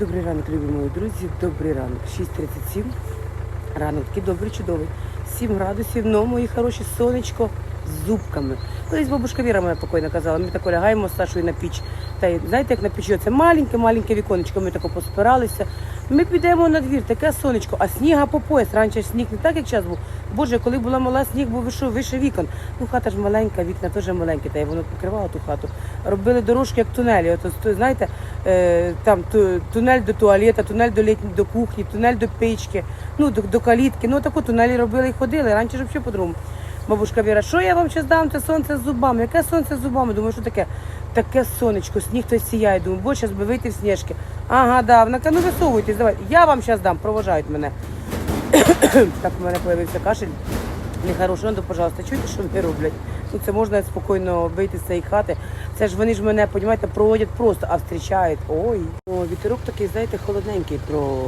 Добрий ранок, любі мої друзі. Добрий ранок. 6.37. Ранок такий добрий, чудовий. 7 градусів, но мої хороші сонечко з зубками. Колись бабушка Віра моя покойна казала, ми тако лягаємо з Сашою на піч. Та знаєте, як на печі, це маленьке-маленьке віконечко, ми тако поспиралися. Ми підемо на двір, таке сонечко, а сніга по пояс. Раніше сніг не так, як зараз був. Боже, коли була мала сніг, був вийшов вище вікон. Ну, хата ж маленька, вікна теж маленькі, та й воно покривало ту хату. Робили дорожки, як тунелі. От, знаєте, е, там ту, тунель до туалета, тунель до літньої до кухні, тунель до печки, ну до, до калітки. Ну таку тунелі робили і ходили. Раніше ж взагалі по-другому. Бабушка Віра, що я вам зараз дам? Це сонце з зубами. Яке сонце з зубами? Думаю, що таке? Таке сонечко, сніг хтось сіяє. Думаю, бо зараз би вийти в сніжки. Ага, да, вона каже, ну висовуйтесь, давай. Я вам зараз дам, проважають мене. так у мене з'явився кашель. Нехороший, ну, пожалуйста, чуєте, що вони роблять? Ну це можна спокійно вийти з цієї хати. Це ж вони ж мене, розумієте, проводять просто, а зустрічають. Ой, О, вітерок такий, знаєте, холодненький про,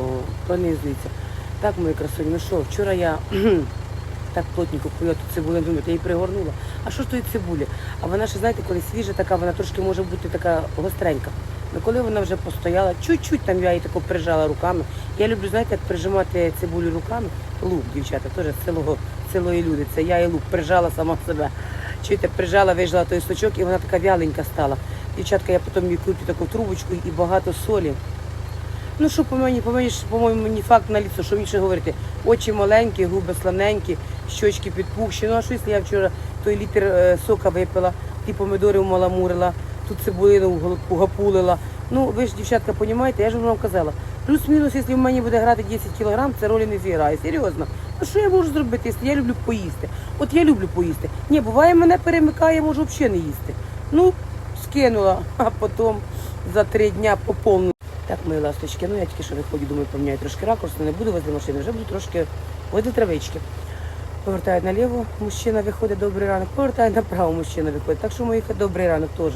пронизується. Так, мої красуні, ну що, вчора я так плотненько купила тут цибулю, думаю, я її пригорнула. А що ж тої цибулі? А вона ще, знаєте, коли свіжа така, вона трошки може бути така гостренька. Ну коли вона вже постояла, чуть-чуть там я її тако прижала руками. Я люблю, знаєте, як прижимати цибулю руками. Лук, дівчата, теж з селої люди. Це я і лук прижала сама себе. Чуєте, прижала, вижила той сочок, і вона така вяленька стала. Дівчатка, я потім їй куплю таку трубочку і багато солі. Ну що по мені, по мені по-моєму, мені факт на ліцо, що більше говорити. Очі маленькі, губи славненькі, щочки підпухші. Ну а що, якщо я вчора той літр е, сока випила, ті помидори вмаламурила, тут цибулину угапулила. Ну, ви ж, дівчатка, розумієте, я ж вам казала. Плюс-мінус, якщо в мені буде грати 10 кілограм, це ролі не зіграє. Серйозно. Ну що я можу зробити, якщо я люблю поїсти? От я люблю поїсти. Ні, буває, мене перемикає, я можу взагалі не їсти. Ну, скинула, а потім за три дня поповну. Так, мої ласточки, ну я тільки що виходжу, думаю, поміняю трошки ракурс, не буду возле машини, вже буду трошки возле травички. Повертаю наліво, мужчина виходить, добрий ранок, повертаю направо, мужчина виходить. Так що мої добрий ранок теж.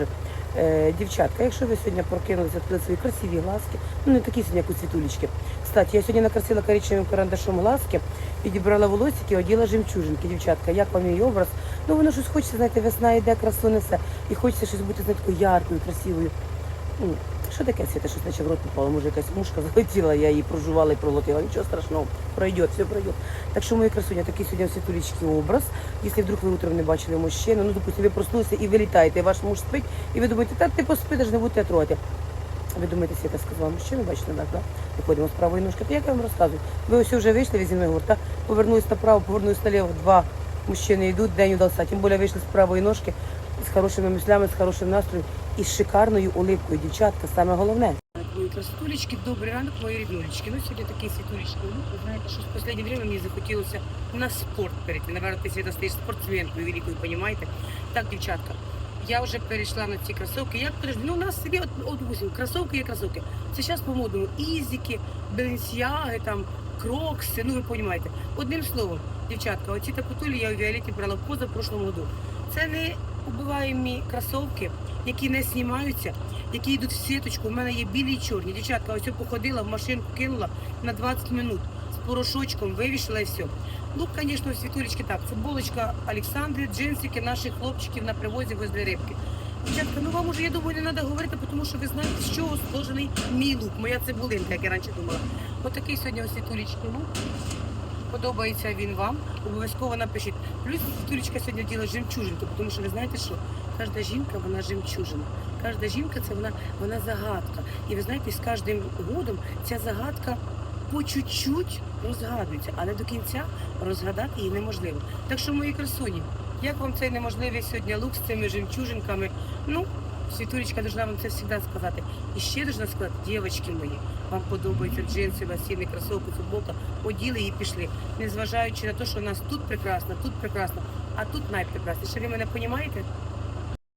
Е, дівчатка, якщо ви сьогодні прокинулися, відкрили свої красиві глазки, ну не такі сьогодні, як у світулечки. Кстати, я сьогодні накрасила коричневим карандашом глазки, підібрала волосики, оділа жемчужинки. Дівчатка, як вам мій образ? Ну воно щось хочеться, знаєте, весна йде, красу несе. І хочеться щось бути знаєте, такою яркою, красивою. Що таке світа, щось наче в рот попало, може якась мушка залетіла, я її прожувала і проглотила. Нічого страшного, пройде, все пройде. Так що, мої красуня, такий сьогодні світулічки образ. Якщо вдруг ви утром не бачили мужчину, ну, допустим, ви проснулися і ви літаєте, і ваш муж спить, і ви думаєте, так ти поспи, не будете трогати. Ви думаєте, Світа сказала, мужчину, бачите, так, да? Виходимо з правої ножки. То як я вам розказую? Ви ось вже вийшли, ви зі говорите, повернулись направо, повернулись наліво, два мужчини йдуть, день удався. Тим більше вийшли з правої ножки, з хорошими мислями, з хорошим настроєм і з шикарною улипкою. Дівчатка, саме головне. Мої красотулечки, добрий ранок, мої ріднулечки. Ну, сьогодні такий світулечки. Ну, ви знаєте, що в останнє время мені захотілося на спорт перейти. Наверное, ти світа стаєш спортсменкою великою, розумієте? Так, дівчатка, я вже перейшла на ці кросовки. Як подожди, ну у нас собі от, от допустим, кросовки є кросовки. Це зараз по модному ізіки, беленсіаги, там, крокси, ну ви розумієте. Одним словом, дівчатка, оці такутулі я у Віолеті брала в позапрошлому году. Це не убиваємі кросовки, які не знімаються, які йдуть в сіточку. У мене є білі і чорні. Дівчатка, ось походила, в машинку кинула на 20 минут з порошочком, вивішила і все. Лук, звісно, світулечки так. Футболочка Олександри, джинсики наших хлопчиків на привозі возле рибки. Дівчатка, ну вам уже, я думаю, не треба говорити, тому що ви знаєте, з чого сложений мій лук, моя цибулинка, як я раніше думала. Отакий сьогодні ось світулечки лук. Подобається він вам, обов'язково напишіть. Плюс світулечка сьогодні діла жемчужинку, тому що ви знаєте що? Кожна жінка, вона жемчужина. Кожна жінка це вона, вона загадка. І ви знаєте, з кожним годом ця загадка по чуть-чуть розгадується, але до кінця розгадати її неможливо. Так що, мої красуні, як вам цей неможливий сьогодні лук з цими жемчужинками? Ну, Світулечка должна вам це завжди сказати. І ще должна сказати, дівчатки мої, вам подобаються джинси, лосіни, кросовки, футболка, оділи і пішли. Незважаючи на те, що у нас тут прекрасно, тут прекрасно, а тут найпрекрасніше. Ви мене розумієте?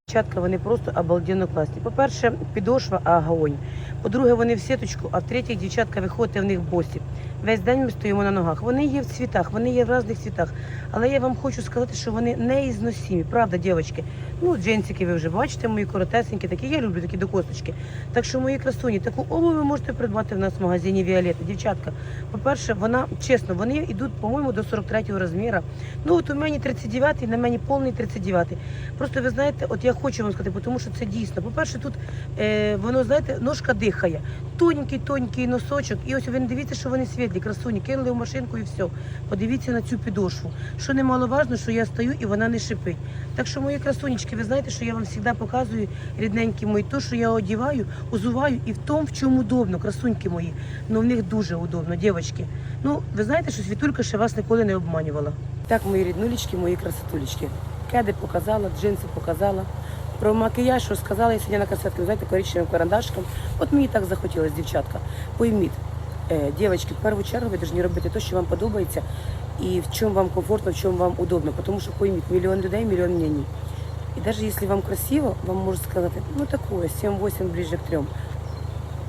Дівчатка, вони просто обалденно класні. По-перше, підошва огонь. По-друге, вони в сіточку, а в-третє, дівчатка, виходите в них босі. Весь день ми стоїмо на ногах. Вони є в цвітах, вони є в різних цвітах. Але я вам хочу сказати, що вони не ізносимі. Правда, дівчатки? Ну, джинсики ви вже бачите, мої коротесенькі такі. Я люблю такі до косточки. Так що мої красуні, таку обувь ви можете придбати в нас в магазині Віолета. Дівчатка, по-перше, вона чесно, вони йдуть, по-моєму, до 43-го розміру. Ну, от у мені 39-й, на мені повний 39-й. Просто ви знаєте, от я хочу вам сказати, тому що це дійсно. По-перше, тут е, воно, знаєте, ножка дихає. Тоненький носочок. І ось ви не дивіться, що вони світлі, красуні, кинули в машинку і все. Подивіться на цю підошву. Що немаловажно, що я стою і вона не шипить. Так що, мої красунечки, ви знаєте, що я вам завжди показую, рідненькі мої, то, що я одіваю, узуваю і в тому, в чому удобно, красуньки мої. Ну в них дуже удобно, дівчатки. Ну, ви знаєте, що світулька ще вас ніколи не обманювала. Так, мої ріднулечки, мої красотулечки. Кеди показала, джинси показала. Про макіяж розказала я сьогодні на красотку, знаєте, коричневим карандашком. От мені так захотілося, дівчатка. Пойміть, е, дівчатки, в першу чергу ви повинні робити те, що вам подобається, і в чому вам комфортно, в чому вам удобно. Тому що пойміть, мільйон людей, мільйон мнений. І навіть якщо вам красиво, вам можуть сказати, ну такое, 7-8 ближе к трьом.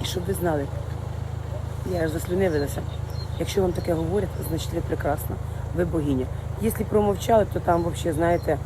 І щоб ви знали, я аж заслюневилася. Якщо вам таке говорять, значить ви прекрасна, ви богиня. Якщо промовчали, то там взагалі, знаєте,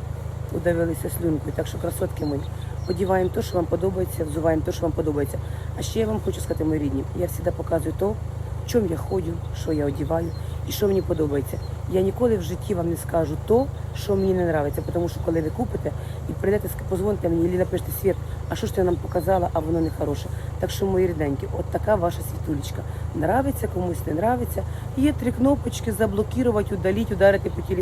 удавилися слюнкою. Так що, красотки мої, одіваємо те, що вам подобається, взуваємо те, що вам подобається. А ще я вам хочу сказати, мої рідні, я завжди показую то, в чому я ходжу, що я одіваю і що мені подобається. Я ніколи в житті вам не скажу то, що мені не подобається, тому що коли ви купите і прийдете, позвоните мені, і напишете світ, а що ж ти нам показала, а воно не хороше. Так що, мої рідненькі, от така ваша світулечка. Нравиться комусь, не нравиться. Є три кнопочки, заблокувати, удалити, ударити по телефону.